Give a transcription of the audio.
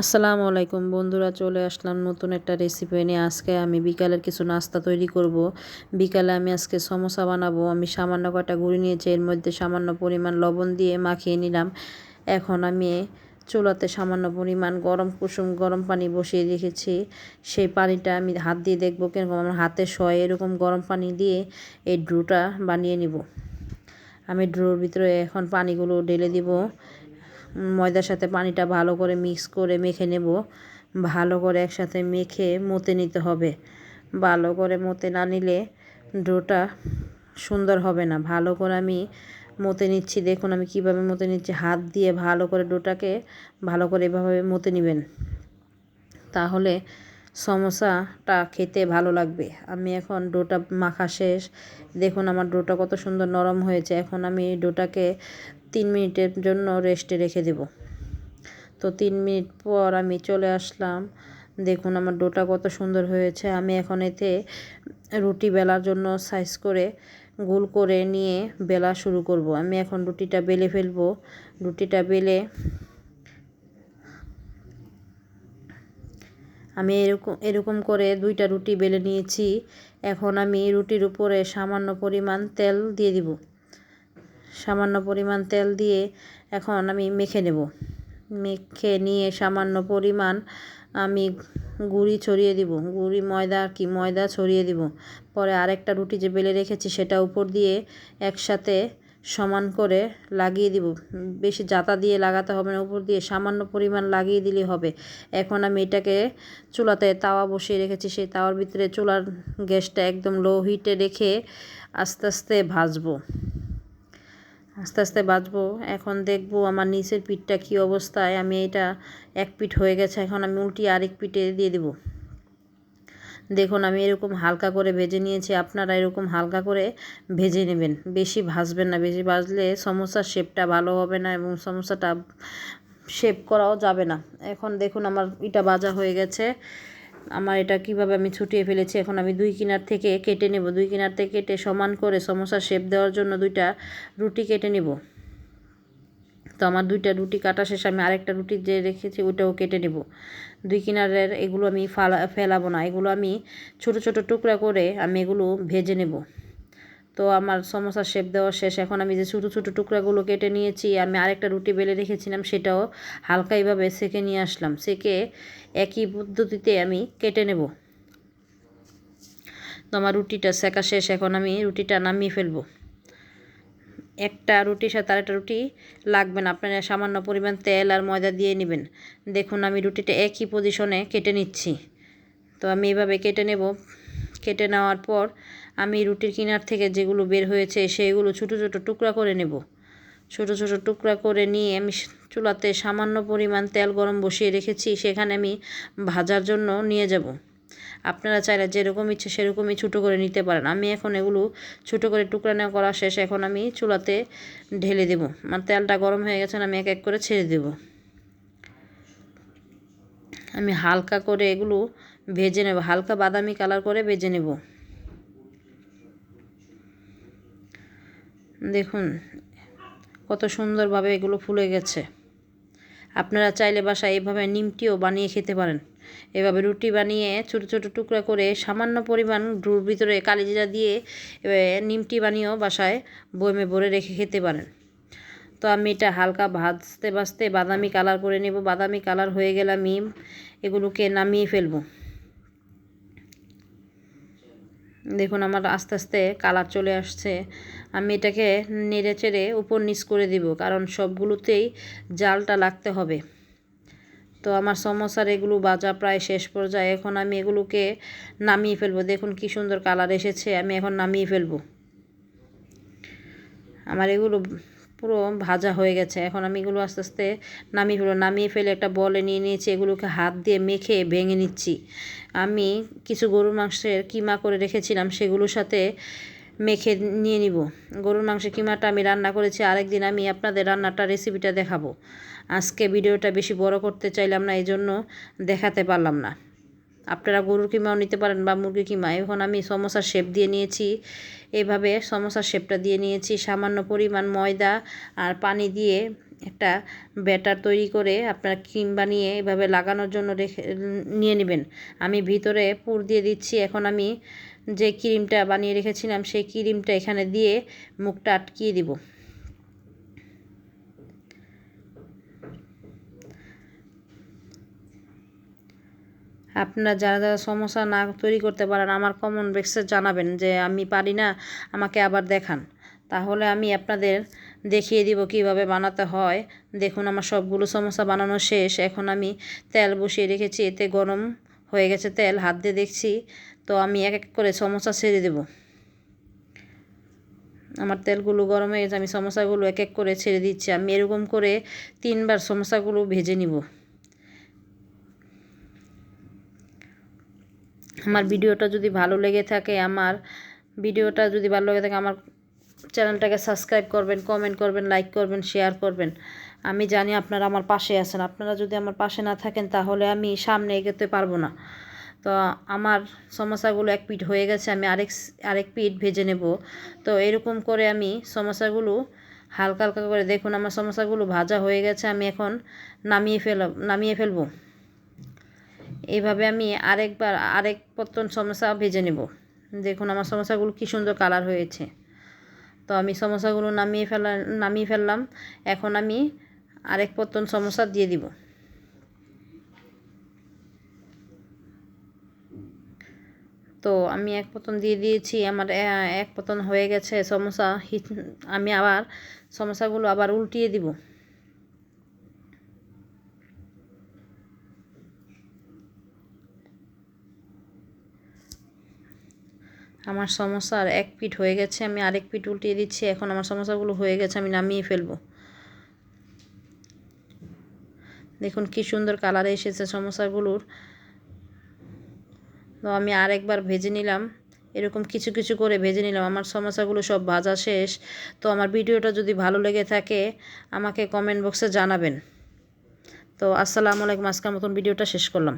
আসসালামু আলাইকুম বন্ধুরা, চলে আসলাম নতুন একটা রেসিপি নিয়ে। আজকে আমি বিকালের কিছু নাস্তা তৈরি করব। বিকালে আমি আজকে সমোসা বানাবো। আমি সামান্য কটা গুঁড়ি নিয়েছি, এর মধ্যে সামান্য পরিমাণ লবণ দিয়ে মাখিয়ে নিলাম। এখন আমি চুলাতে সামান্য পরিমাণ গরম কুসুম, গরম পানি বসিয়ে রেখেছি। সেই পানিটা আমি হাত দিয়ে দেখব কীরকম, আমার হাতে সয় এরকম গরম পানি দিয়ে এই ড্রুটা বানিয়ে নিব। আমি ড্রোর ভিতরে এখন পানিগুলো ঢেলে দিব। ময়দার সাথে পানিটা ভালো করে মিক্স করে মেখে নেব। ভালো করে একসাথে মেখে মতে নিতে হবে। ভালো করে মতে না নিলে ডোটা সুন্দর হবে না। ভালো করে আমি মতে নিচ্ছি। দেখুন আমি কীভাবে মতে নিচ্ছি। হাত দিয়ে ভালো করে ডোটাকে ভালো করে এভাবে মতে নেবেন। তাহলে সমোসাটা খেতে ভালো লাগবে। আমি এখন ডোটা মাখা শেষ। দেখুন আমার ডোটা কত সুন্দর নরম হয়েছে। এখন আমি ডোটাকে তিন মিনিটের জন্য রেস্টে রেখে দেব। তো তিন মিনিট পর আমি চলে আসলাম। দেখুন আমার ডোটা কত সুন্দর হয়েছে। আমি এখন এতে রুটি বেলার জন্য সাইজ করে গোল করে নিয়ে বেলা শুরু করব। আমি এখন রুটিটা বেলে ফেলব। রুটিটা বেলে আমি এরকম এরকম করে দুইটা রুটি বেলে নিয়েছি। এখন আমি রুটির উপরে সামান্য পরিমাণ তেল দিয়ে দিব। সামান্য পরিমাণ তেল দিয়ে এখন আমি মেখে নেব। মেখে নিয়ে সামান্য পরিমাণ আমি গুঁড়ি ছড়িয়ে দিব। গুঁড়ি ময়দা কি ময়দা ছড়িয়ে দিব। পরে আরেকটা রুটি যে বেলে রেখেছি সেটা উপর দিয়ে একসাথে সমান করে লাগিয়ে দিব। বেশি জাতা দিয়ে লাগাতে হবে না, উপর দিয়ে সামান্য পরিমাণ লাগিয়ে দিলে হবে। এখন আমি এটাকে চুলাতে তাওয়া বসিয়ে রেখেছি, সেই তাওয়ার ভিতরে চুলার গ্যাসটা একদম লো হিটে রেখে আস্তে আস্তে ভাজবো। আস্তে আস্তে বাজবো এখন দেখব আমার নিচের পিঠটা কী অবস্থায়, আমি এটা এক পিঠ হয়ে গেছে, এখন আমি উল্টি আরেক পিঠে দিয়ে দেবো। দেখুন, আমি এরকম হালকা করে ভেজে নিয়েছি, আপনারা এরকম হালকা করে ভেজে নেবেন। বেশি ভাজবেন না, বেশি ভাজলে সমস্যার শেপটা ভালো হবে না এবং সমস্যাটা শেপ করাও যাবে না। এখন দেখুন, আমার এটা বাজা হয়ে গেছে। আমার এটা কীভাবে আমি ছুটিয়ে ফেলেছি, এখন আমি দুই কিনার থেকে কেটে নেব। দুই কিনার থেকে কেটে সমান করে সমস্যার শেপ দেওয়ার জন্য দুইটা রুটি কেটে নেব। তো আমার দুইটা রুটি কাটা শেষ, আমি আরেকটা রুটি যে রেখেছি ওইটাও কেটে নেব। দুই কিনারের এগুলো আমি ফালা, ফেলাবো না, এগুলো আমি ছোট ছোট টুকরা করে আমি এগুলো ভেজে নেব। তো আমার সমস্যার শেপ দেওয়া শেষ, এখন আমি যে ছোটো ছোটো টুকরাগুলো কেটে নিয়েছি, আমি আরেকটা রুটি বেলে রেখেছিলাম, সেটাও হালকা এইভাবে সেকে নিয়ে আসলাম, সেকে একই পদ্ধতিতে আমি কেটে নেব। তো আমার রুটিটা সেকা শেষ, এখন আমি রুটিটা নামিয়ে ফেলব। একটা রুটির সাথে আরেকটা রুটি লাগবে না। আপনারা সামান্য পরিমাণ তেল আর ময়দা দিয়ে নেবেন। দেখুন, আমি রুটিটা একই পজিশনে কেটে নিচ্ছি। তো আমি এভাবে কেটে নেব। কেটে নেওয়ার পর আমি রুটির কিনার থেকে যেগুলো বের হয়েছে সেইগুলো ছোটো ছোটো টুকরা করে নেব। ছোট ছোট টুকরা করে নিয়ে আমি চুলাতে সামান্য পরিমাণ তেল গরম বসিয়ে রেখেছি। সেখানে আমি ভাজার জন্য নিয়ে যাব। আপনারা চাইলে যেরকম ইচ্ছে সেরকমই ছোটো করে নিতে পারেন। আমি এখন এগুলো ছোটো করে টুকরা নেওয়া করা শেষ। এখন আমি চুলাতে ঢেলে দেব। আমার তেলটা গরম হয়ে গেছে, আমি এক এক করে ছেড়ে দেব। আমি হালকা করে এগুলো ভেজে নেব। হালকা বাদামি কালার করে ভেজে নেব। দেখুন, কত সুন্দরভাবে এগুলো ফুলে গেছে। আপনারা চাইলে বাসায় এভাবে নিমটিও বানিয়ে খেতে পারেন। এভাবে রুটি বানিয়ে ছোটো ছোটো টুকরা করে সামান্য পরিমাণ রুর ভিতরে কালিজিরা দিয়ে নিমটি বানিয়েও বাসায় বয়মে ভরে রেখে খেতে পারেন। তো আমি এটা হালকা ভাজতে ভাজতে বাদামি কালার করে নেব। বাদামি কালার হয়ে গেলে আমি এগুলোকে নামিয়ে ফেলব। দেখুন আমার আস্তে আস্তে কালার চলে আসছে। আমি এটাকে নেড়ে চেড়ে উপর নিচ করে দিব, কারণ সবগুলোতেই জালটা লাগতে হবে। তো আমার সমস্যার এগুলো বাজা প্রায় শেষ পর্যায়ে। এখন আমি এগুলোকে নামিয়ে ফেলব। দেখুন কি সুন্দর কালার এসেছে, আমি এখন নামিয়ে ফেলব। আমার এগুলো পুরো ভাজা হয়ে গেছে। এখন আমি এগুলো আস্তে আস্তে নামিয়ে ফেলব। নামিয়ে ফেলে একটা বলে নিয়ে নিয়েছি, এগুলোকে হাত দিয়ে মেখে ভেঙে নিচ্ছি। আমি কিছু গরুর মাংসের কিমা করে রেখেছিলাম, সেগুলোর সাথে মেখে নিয়ে নিব। গরুর মাংসের কিমাটা আমি রান্না করেছি, আরেকদিন আমি আপনাদের রান্নাটা রেসিপিটা দেখাবো। আজকে ভিডিওটা বেশি বড় করতে চাইলাম না এই জন্য দেখাতে পারলাম না। আপনারা গরুর কিমাও নিতে পারেন বা মুরগির কিমা। এখন আমি সমোসার শেপ দিয়ে নিয়েছি এইভাবে সমোসার শেপটা দিয়ে নিয়েছি। সামান্য পরিমাণ ময়দা আর পানি দিয়ে একটা ব্যাটার তৈরি করে আপনার ক্রিম বানিয়ে এভাবে লাগানোর জন্য রেখে, নিয়ে নেবেন। আমি ভিতরে পুর দিয়ে দিচ্ছি। এখন আমি যে ক্রিমটা বানিয়ে রেখেছিলাম, সেই ক্রিমটা এখানে দিয়ে মুখটা আটকিয়ে দিব। আপনারা যারা যারা সমস্যা না তৈরি করতে পারেন, আমার কমন বক্সে জানাবেন যে আমি পারি না, আমাকে আবার দেখান। তাহলে আমি আপনাদের দেখিয়ে দিব কীভাবে বানাতে হয়। দেখুন, আমার সবগুলো সমস্যা বানানো শেষ। এখন আমি তেল বসিয়ে রেখেছি, এতে গরম হয়ে গেছে তেল, হাত দিয়ে দেখছি। তো আমি এক এক করে সমস্যা ছেড়ে দেব। আমার তেলগুলো গরম হয়ে গেছে, আমি সমস্যাগুলো এক এক করে ছেড়ে দিচ্ছি। আমি এরকম করে তিনবার সমস্যাগুলো ভেজে নিব। আমার ভিডিওটা যদি ভালো লেগে থাকে আমার ভিডিওটা যদি ভালো লেগে থাকে আমার চ্যানেলটাকে সাবস্ক্রাইব করবেন কমেন্ট করবেন লাইক করবেন শেয়ার করবেন। আমি জানি আপনারা আমার পাশে আছেন। আপনারা যদি আমার পাশে না থাকেন তাহলে আমি সামনে এগোতে পারব না। তো আমার সমস্যাগুলো এক পিঠ হয়ে গেছে, আমি আরেক আরেক পিঠ ভেজে নেব। তো এরকম করে আমি সমস্যাগুলো হালকা হালকা করে দেখুন, আমার সমস্যাগুলো ভাজা হয়ে গেছে, আমি এখন নামিয়ে ফেল, নামিয়ে ফেলব। এইভাবে আমি আরেকবার, আরেক পত্তন সমস্যা ভেজে নেব। দেখুন, আমার সমস্যাগুলো কী সুন্দর কালার হয়েছে। তো আমি সমস্যাগুলো নামিয়ে ফেলা, নামিয়ে ফেললাম। এখন আমি আরেক পত্তন সমস্যা দিয়ে দিব। তো আমি এক পতন দিয়ে দিয়েছি, আমার এক পতন হয়ে গেছে সমস্যা। আমি আবার সমস্যাগুলো আবার উল্টিয়ে দিব। আমার সমস্যার এক পিঠ হয়ে গেছে, আমি আরেক পিঠ উল্টিয়ে দিচ্ছি, এখন আমার সমস্যাগুলো হয়ে গেছে, আমি নামিয়ে ফেলব। দেখুন কি সুন্দর কালার এসেছে সমস্যাগুলোর। তো আমি আরেকবার ভেজে নিলাম, এরকম কিছু কিছু করে ভেজে নিলাম, আমার সমস্যাগুলো সব ভাজা শেষ। তো আমার ভিডিওটা যদি ভালো লেগে থাকে, আমাকে কমেন্ট বক্সে জানাবেন। তো আসসালামু আলাইকুম, আজকের মতন ভিডিওটা শেষ করলাম।